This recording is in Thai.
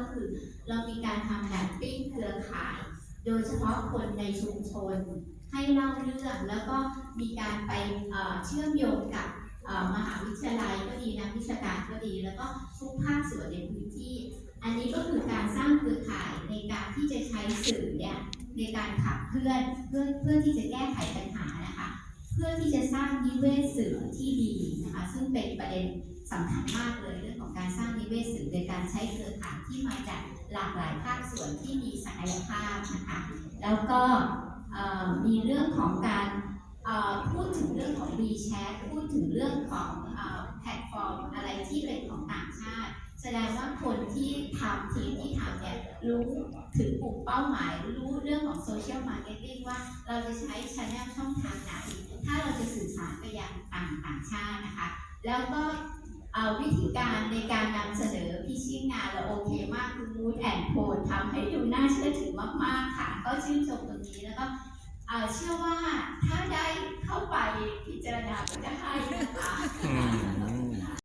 ก็คือ เรามีการทำแบบปิ้งเครือข่าย โดยเฉพาะคนในชุมชน ให้เล่าเรื่องแล้วก็มีการไปเชื่อมโยงกับมหาวิทยาลัยก็ดีนักวิชาการก็ดี แล้วก็ทุกภาคส่วนในพื้นที่ อันนี้ก็คือการสร้างเครือข่ายในการที่จะใช้สื่อเนี่ยในการขับเคลื่อนเพื่อเพื่อที่จะแก้ไขปัญหานะคะ เพื่อที่จะสร้างนิเวศสื่อที่ดีนะคะ ซึ่งเป็นประเด็นสำคัญมากเลยเรื่องของการ ช้เครือข่ายที่มาจากหลากหลายภาคส่วนที่มีศักยภาพนะคะแล้วก็มีเรื่องของการพูดถึงเรื่องของ WeChat พูดถึงเรื่องของอแพลตฟอร์มอะไรที่เป็นของต่างชาติ แสดงว่าคนที่ทำทีมที่ทำเนี่ยรู้ถึงกลุ่มเป้าหมาย รู้เรื่องของโซเชียลมาร์เก็ตติ้งว่าเราจะใช้ชแนลช่องทางไหน ถ้าเราจะสื่อสารไปยังต่างต่างชาตินะคะ แล้วก็วิธีการในการนำเสนอ แอบโพดทำให้ดูน่าเชื่อถือมาก ๆ ค่ะ ก็ชื่นชมตรงนี้แล้วก็เชื่อว่าถ้าได้เข้าไปพิจารณาก็จะให้